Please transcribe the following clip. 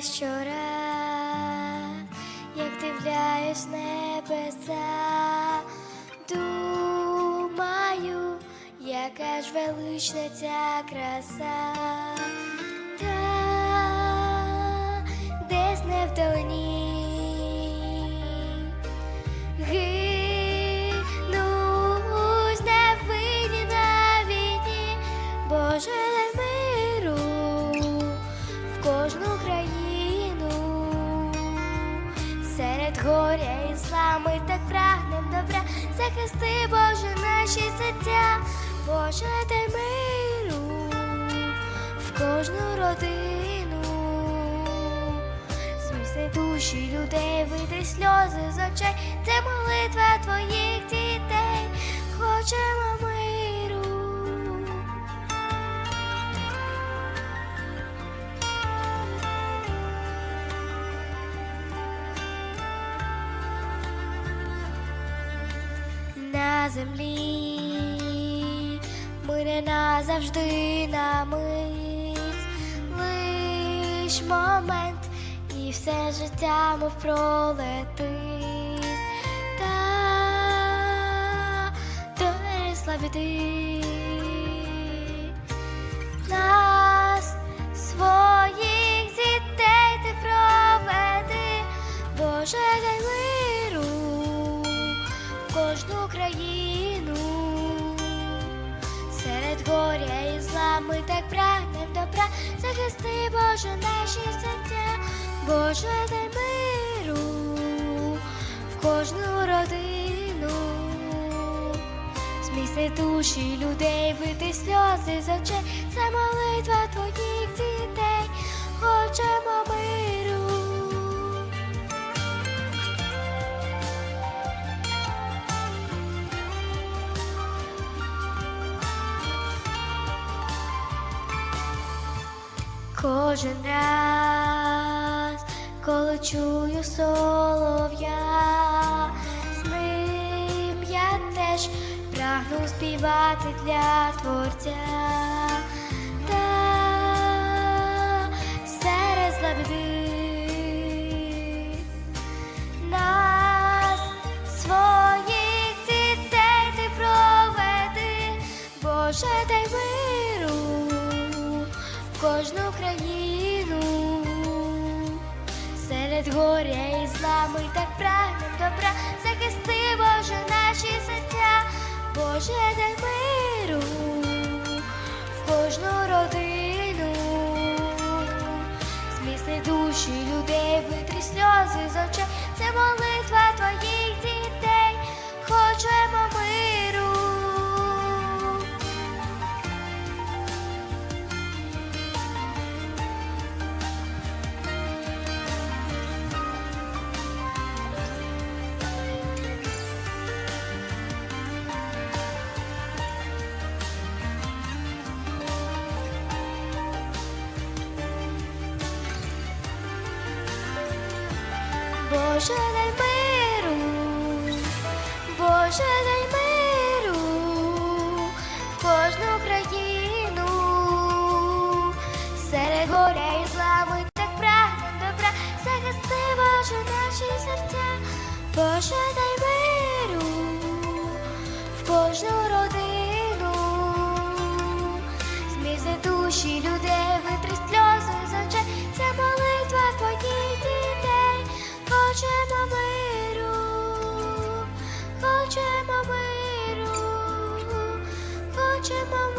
я щораз, як дивляюсь небеса, думаю, яка ж велична ця краса, та десь не вдалині. Горя і зла ми так прагнем добра, захисти, Боже, наші серця, Боже дай миру в кожну родину. Зміцни душі людей, витри сльози з очей, це молитва твоїх дітей, хочемо миру. На землі. Ми назавжди на мить, лиш момент, і все життя мов пролетить. Та донесла біди горя і зла. Ми так прагнем добра, захисти, Боже, наші серця, Боже дай миру в кожну родину, зміцни душі людей, вити сльози з очей, це молитва твоїх дітей, хочемо миру. Кожен раз, коли чую солов'я, з ним я теж прагну співати для творця. Та серед зла нас, своїх дітей ти проведи, Боже, дай в кожну країну, серед горя і зла ми так прагнем добра, захисти, Боже, наші серця, Боже, дай миру в кожну родину, зміцни душі людей, витри сльози з очей, це молитва твоїх Боже, дай миру, Боже, дай миру в кожну країну, серед горя і зла так прагнем добра, захисти, Боже, наші серця, Боже, дай миру в кожну родину, зміцни душі людей, 这么